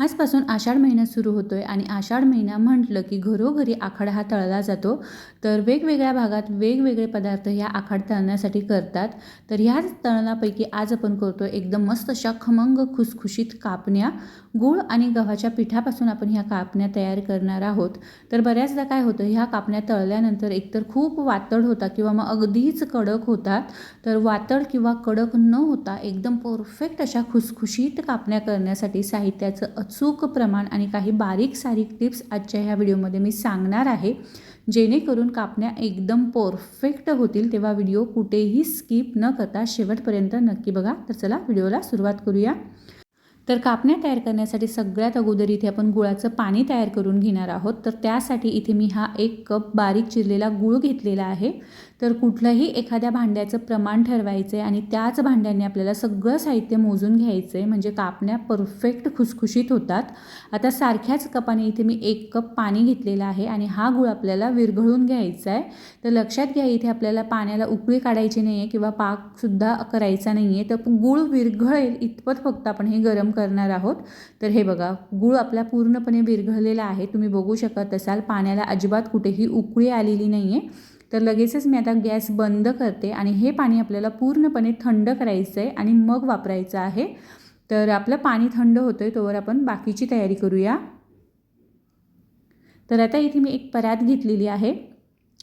आजपासून आषाढ महिना सुरू होतो आहे आणि आषाढ महिना म्हटलं की घरोघरी आखाडा हा तळला जातो. तर वेगवेगळ्या भागात वेगवेगळे पदार्थ ह्या आखाड तळण्यासाठी करतात. तर ह्याच तळणापैकी आज आपण करतो एकदम मस्त अशा खमंग खुसखुशीत कापण्या. गूळ आणि गव्हाच्या पिठापासून आपण ह्या कापण्या तयार करणार आहोत. तर बऱ्याचदा काय होतं ह्या कापण्या तळल्यानंतर एकतर खूप वातड होता किंवा मग अगदीच कडक होतात. तर वातड किंवा कडक न होता एकदम परफेक्ट अशा खुसखुशीत कापण्या करण्यासाठी साहित्याचं अचूक प्रमाण आणि काही बारीक सारीक टिप्स आजच्या ह्या व्हिडिओमध्ये मी सांगणार आहे. जेणेकरून कापण्या एकदम परफेक्ट होतील तेव्हा व्हिडिओ कुठेही स्किप न करता शेवटपर्यंत नक्की बघा. तर चला व्हिडिओला सुरुवात करूया. तर कापण्या तयार करण्यासाठी सगळ्यात अगोदर इथे आपण गुळाचं पाणी तयार करून घेणार आहोत. तर त्यासाठी इथे मी हा एक कप बारीक चिरलेला गूळ घेतलेला आहे. तर कुठलंही एखाद्या भांड्याचं प्रमाण ठरवायचं आहे आणि त्याच भांड्याने आपल्याला सगळं साहित्य मोजून घ्यायचं आहे म्हणजे कापण्या परफेक्ट खुसखुशीत होतात. आता सारख्याच कपाने इथे मी एक कप पाणी घेतलेलं आहे आणि हा गूळ आपल्याला विरघळून घ्यायचा आहे तर लक्षात घ्या इथे आपल्याला पाण्याला उकळी काढायची नाही आहे किंवा पाकसुद्धा करायचा नाही आहे तर गूळ विरघळेल इतपत फक्त आपण हे गरम करणार आहोत. तर हे बघा गूळ आपला पूर्णपणे विरघळलेला आहे. तुम्ही बघू शकत असाल पाण्याला अजिबात कुठेही उकळी आलेली नाही आहे तर लगेचच मी आता गॅस बंद करते आणि हे पाणी आपल्याला पूर्णपणे थंड करायचं आहे आणि मग वापरायचं आहे. तर आपलं पाणी थंड होतं आहे तोवर आपण बाकीची तयारी करूया. तर आता इथे मी एक परात घेतलेली आहे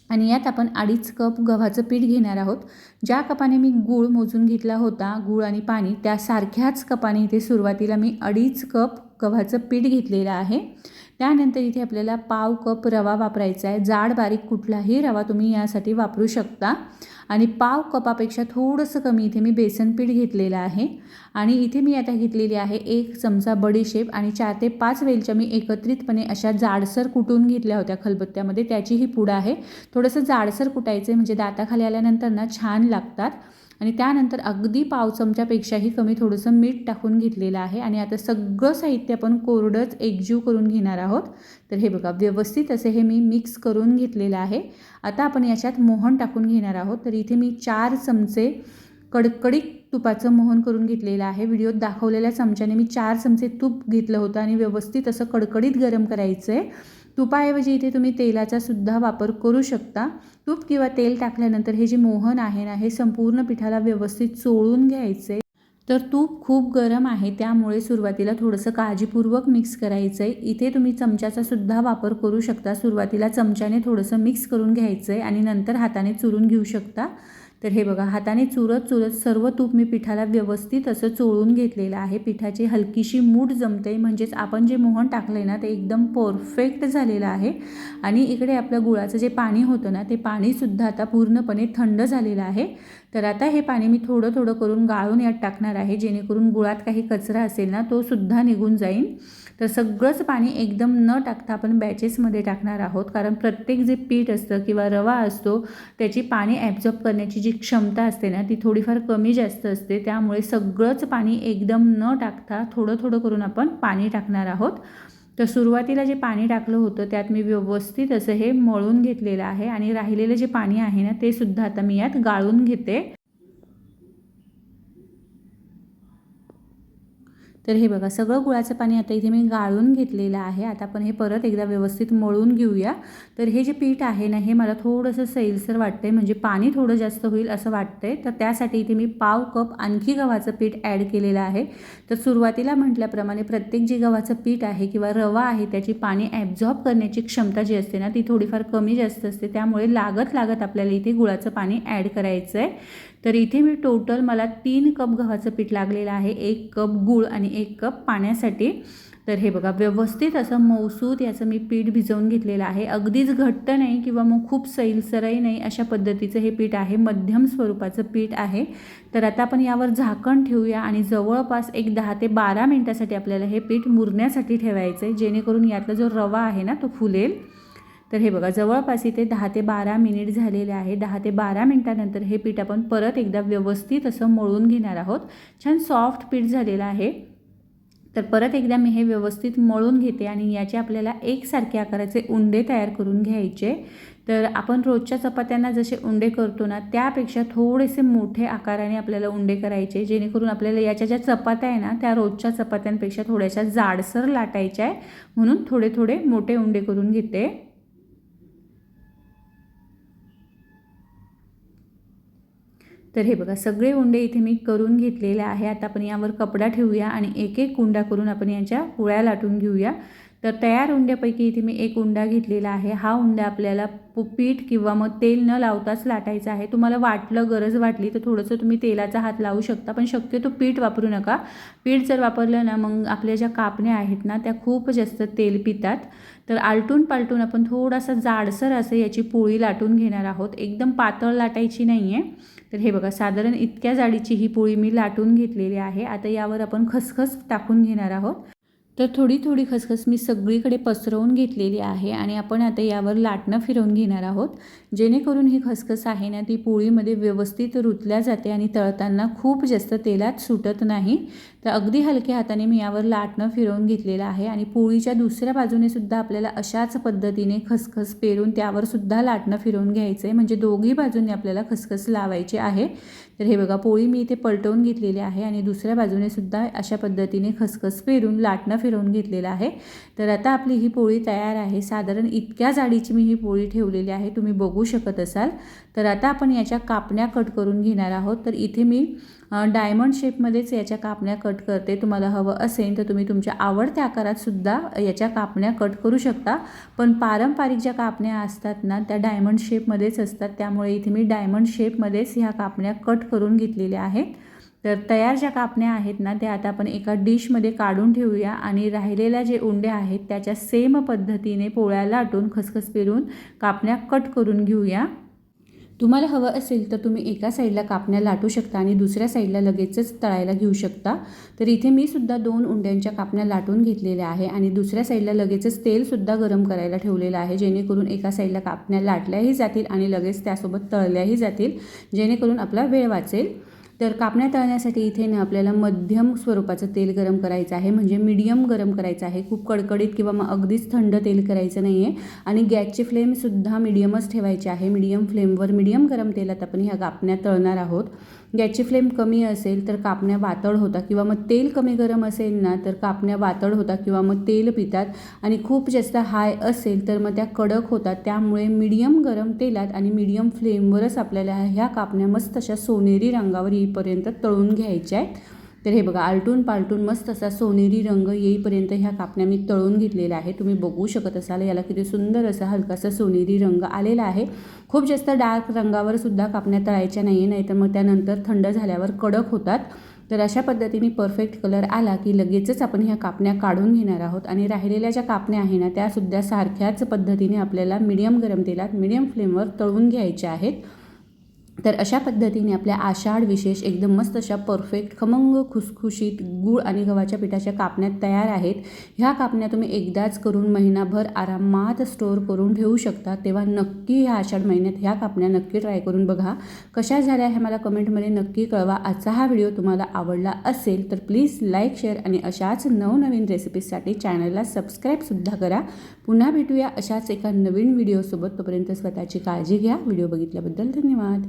आणि यात आपण अडीच कप गव्हाचं पीठ घेणार आहोत. ज्या कपाने मी गूळ मोजून घेतला होता गूळ आणि पाणी त्यासारख्याच कपाने इथे सुरुवातीला मी अडीच कप गव्हाचं पीठ घेतलेलं आहे. त्यानंतर इथे आपल्याला पाव कप रवा वापरायचा आहे. जाड बारीक कुठलाही रवा तुम्ही यासाठी वापरू शकता. आणि पाव कपापेक्षा थोडंसं कमी इथे मी बेसन पीठ घेतलेलं आहे. आणि इथे मी आता घेतलेली आहे एक चमचा बडीशेप आणि चार ते पाच वेलच्या मी एकत्रितपणे अशा जाडसर कुटून घेतल्या होत्या खलबत्त्यामध्ये. त्याची ही पूड आहे. थोडंसं जाडसर कुटायचं आहे म्हणजे दाताखाली आल्यानंतर ना छान लागतात. आणि त्यानंतर अगदी पाव चमच्यापेक्षाही कमी थोडंसं मीठ टाकून घेतलेलं आहे. आणि आता सगळं साहित्य आपण कोरडंच एकजीव करून घेणार आहोत. तर हे बघा व्यवस्थित असे हे मी मिक्स करून घेतलेलं आहे. आता आपण याच्यात मोहन टाकून घेणार आहोत. तर इथे मी चार चमचे कडकडीत तुपाचं मोहन करून घेतलेलं आहे. व्हिडिओत दाखवलेल्या चमच्याने मी चार चमचे तूप घेतलं होतं आणि व्यवस्थित असं कडकडीत गरम करायचं आहे तुपाऐवजी इथे तुम्ही तेलाचा सुद्धा वापर करू शकता. तूप किंवा तेल टाकल्यानंतर हे जे मोहन आहे ना हे संपूर्ण पिठाला व्यवस्थित चोळून घ्यायचं. आहे तर तूप खूप गरम आहे त्यामुळे सुरुवातीला थोडंसं काळजीपूर्वक मिक्स करायचं आहे इथे तुम्ही चमच्याचा सुद्धा वापर करू शकता. सुरुवातीला चमच्याने थोडंसं मिक्स करून घ्यायचं आहे आणि नंतर हाताने चुरून घेऊ शकता. तर हे बघा हाताने चुरत चुरत सर्व तूप मी पिठाला व्यवस्थित असं चोळून घेतलेलं आहे. पिठाची हलकीशी मूठ जमते म्हणजेच आपण जे मोहन टाकलं आहे ना ते एकदम परफेक्ट झालेलं आहे. आणि इकडे आपलं गुळाचं जे पाणी होतं ना ते पाणीसुद्धा आता पूर्णपणे थंड झालेलं आहे. तर आता हे पाणी मी थोडं थोडं करून गाळून यात टाकणार आहे जेणेकरून गुळात काही कचरा असेल ना तो सुद्धा निघून जाईल तर सगळंच पाणी एकदम न टाकता आपण बॅचेसमध्ये टाकणार आहोत. कारण प्रत्येक जे पीठ असतं किंवा रवा असतो त्याची पाणी ॲब्झॉर्ब करण्याची जी क्षमता असते ना ती थोडीफार कमी जास्त असते. त्यामुळे सगळंच पाणी एकदम न टाकता थोडं थोडं करून आपण पाणी टाकणार आहोत. तर सुरुवातीला जे पाणी टाकलं होतं त्यात मी व्यवस्थित असं हे मळून घेतलेलं आहे आणि राहिलेलं जे पाणी आहे ना ते सुद्धा आता मी यात गाळून घेते. तर हे बघा सगळं गुळाचं पाणी आता इथे मी गाळून घेतलेलं आहे. आता आपण हे परत एकदा व्यवस्थित मळून घेऊया. तर हे जे पीठ आहे ना हे मला थोडंसं सैलसर वाटतंय म्हणजे पाणी थोडं जास्त होईल असं वाटतंय. तर त्यासाठी इथे मी पाव कप आणखी गव्हाचं पीठ ॲड केलेलं आहे. तर सुरुवातीला म्हटल्याप्रमाणे प्रत्येक जे गव्हाचं पीठ आहे किंवा रवा आहे त्याची पाणी ॲब्झॉर्ब करण्याची क्षमता जी असते ना ती थोडीफार कमी जास्त असते. त्यामुळे लागत लागत आपल्याला इथे गुळाचं पाणी ॲड करायचं आहे तर इथे मी टोटल मला तीन कप गव्हाचं पीठ लागलेलं आहे. एक कप गूळ आणि एक कप पाण्यासाठी. तर हे बघा व्यवस्थित असं मौसूद याचं मी पीठ भिजवून घेतलेलं आहे. अगदीच घट्ट नाही किंवा मग खूप सैलसरही नाही अशा पद्धतीचं हे पीठ आहे. मध्यम स्वरूपाचं पीठ आहे. तर आता आपण यावर झाकण ठेवूया आणि जवळपास एक दहा ते बारा मिनटासाठी आपल्याला हे पीठ मुरण्यासाठी ठेवायचं आहे. जेणेकरून यातला जो रवा आहे ना तो फुलेल. तर हे बघा जवळपास इथे दहा ते बारा मिनिट झालेले आहे. दहा ते बारा मिनटानंतर हे पीठ आपण परत एकदा व्यवस्थित असं मळून घेणार आहोत. छान सॉफ्ट पीठ झालेलं आहे. तर परत एकदा मी हे व्यवस्थित मळून घेते आणि याचे आपल्याला एकसारखे आकाराचे उंडे तयार करून घ्यायचे. तर आपण रोजच्या चपात्यांना जसे उंडे करतो ना त्यापेक्षा थोडेसे मोठे आकाराने आपल्याला उंडे करायचे जेणेकरून आपल्याला याच्या ज्या चपात्या आहे ना त्या रोजच्या चपात्यांपेक्षा थोड्याशा जाडसर लाटायच्या आहे. म्हणून थोडे थोडे मोठे उंडे करून घेते. तर हे बघा सगळे उंडे इथे मी करून घेतलेले आहे. आता आपण यावर कपडा ठेवूया आणि एक एक उंडा करून आपण याच्या पोळ्या लाटून घेऊया. तर तयार उंड्यापैकी इथे मी एक उंडा घेतलेला आहे. हा उंडा आपल्याला पु- पीठ किंवा मग तेल न लावताच लाटायचा आहे. तुम्हाला वाटलं गरज वाटली तर थोडंसं तुम्ही तेलाचा हात लावू शकता पण शक्यतो पीठ वापरू नका. पीठ जर वापरलं ना मग आपल्या ज्या कापण्या आहेत ना त्या खूप जास्त तेल पितात. तर आलटून पालटून आपण थोडासा जाडसर असं याची पोळी लाटून घेणार आहोत. एकदम पातळ लाटायची नाही आहे तर हे बघा साधारण इतक्या जाडीची ही पोळी मी लाटून घेतलेली आहे. आता यावर आपण खसखस टाकून घेणार आहोत. तर थोडी थोडी खसखस मी सगळीकडे पसरवून घेतलेली आहे आणि आपण आता यावर लाटणं फिरवून घेणार आहोत. जेणेकरून ही खसखस आहे ना ती पोळीमध्ये व्यवस्थित रुतल्या जाते आणि तळताना खूप जास्त तेलात सुटत नाही. तर अगदी हलक्या हाताने मी यावर लाटणं फिरवून घेतलेलं आहे आणि पोळीच्या दुसऱ्या बाजूने सुद्धा आपल्याला अशाच पद्धतीने खसखस पेरून त्यावर सुद्धा लाटणं फिरवून घ्यायचं आहे म्हणजे दोघी बाजूने आपल्याला खसखस लावायची आहे. तर हे बघा पोळी मी इथे पलटवून घेतलेली आहे आणि दुसऱ्या बाजूने सुद्धा अशा पद्धतीने खसखस पेरून लाटणं फिरवून घेतलेलं आहे. तर आता आपली ही पोळी तयार आहे. साधारण इतक्या जाडीची मी ही पोळी ठेवलेली आहे. तुम्ही बघू शकत असाल. तर आता आपण याच्या कापण्या कट करून घेणार आहोत. तर इथे मी डायमंड शेपमध्येच याच्या कापण्या कट करते. तुम्हाला हवं असेल तर तुम्ही तुमच्या आवडत्या आकारातसुद्धा याच्या कापण्या कट करू शकता. पण पारंपरिक ज्या कापण्या असतात ना त्या डायमंड शेपमध्येच असतात. त्यामुळे इथे मी डायमंड शेपमध्येच ह्या कापण्या कट करून घेतलेल्या आहेत. तर तयार ज्या कापण्या आहेत ना त्या आता आपण एका डिशमध्ये काढून ठेवूया आणि राहिलेल्या जे उंडे आहेत त्याच्या सेम पद्धतीने पोळ्या लाटून खसखस पेरून कापण्या कट करून घेऊया. तुम्हाला हवं असेल तर तुम्ही एका साईडला कापण्या लाटू शकता आणि दुसऱ्या साईडला लगेचच तळायला घेऊ शकता. तर इथे मी सुद्धा दोन उंड्यांच्या कापण्या लाटून घेतलेल्या आहे आणि दुसऱ्या साईडला लगेचच तेलसुद्धा गरम करायला ठेवलेलं आहे. जेणेकरून एका साईडला कापण्या लाटल्याही जातील आणि लगेच त्यासोबत तळल्याही जातील. जेणेकरून आपला वेळ वाचेल. तर कापण्या तळण्यासाठी इथे ना आपल्याला मध्यम स्वरूपाचं तेल गरम करायचं आहे म्हणजे मीडियम गरम करायचं आहे. खूप कडकडीत किंवा मग अगदीच थंड तेल करायचं नाही आहे आणि गॅसची फ्लेमसुद्धा मीडियमच ठेवायची आहे. मीडियम फ्लेमवर मीडियम गरम तेलात आपण ह्या कापण्या तळणार आहोत. गॅसची फ्लेम कमी असेल तर कापण्या वातळ होतात किंवा मग तेल कमी गरम असेल ना तर कापण्या वातळ होतात किंवा मग तेल पितात. आणि खूप जास्त हाय असेल तर मग त्या कडक होतात. त्यामुळे मीडियम गरम तेलात आणि मीडियम फ्लेमवरच आपल्याला ह्या कापण्या मस्त अशा सोनेरी रंगावर येईपर्यंत तळून घ्यायच्या आहेत. तर हे बघा आलटून पालटून मस्त असा सोनेरी रंग येईपर्यंत ह्या कापण्या मी तळून घेतलेल्या आहे तुम्ही बघू शकत असाल याला किती सुंदर असा हलकासा सोनेरी रंग आलेला आहे. खूप जास्त डार्क रंगावर सुद्धा कापण्या तळायच्या नाही आहे नाहीतर मग त्यानंतर थंड झाल्यावर कडक होतात. तर अशा पद्धतीने परफेक्ट कलर आला की लगेचच आपण ह्या कापण्या काढून घेणार आहोत. आणि राहिलेल्या ज्या कापण्या आहे ना त्यासुद्धा सारख्याच पद्धतीने आपल्याला मिडियम गरम तेलात मिडियम फ्लेमवर तळून घ्यायच्या आहेत. तर अशा पद्धतीने आपल्या आषाढ विशेष एकदम मस्त अशा परफेक्ट खमंग खुसखुशीत गूळ आणि गव्हाच्या पिठाच्या कापण्यात तयार आहेत. ह्या कापण्या तुम्ही एकदाच करून महिनाभर आरामात स्टोअर करून ठेवू शकता. तेव्हा नक्की ह्या आषाढ महिन्यात ह्या कापण्या नक्की ट्राय करून बघा. कशा झाल्या हे मला कमेंटमध्ये नक्की कळवा. आजचा हा व्हिडिओ तुम्हाला आवडला असेल तर प्लीज लाईक शेअर आणि अशाच नवनवीन रेसिपीजसाठी चॅनलला सबस्क्राईबसुद्धा करा. पुन्हा भेटूया अशाच एका नवीन व्हिडिओसोबत तोपर्यंत स्वतःची काळजी घ्या. व्हिडिओ बघितल्याबद्दल धन्यवाद.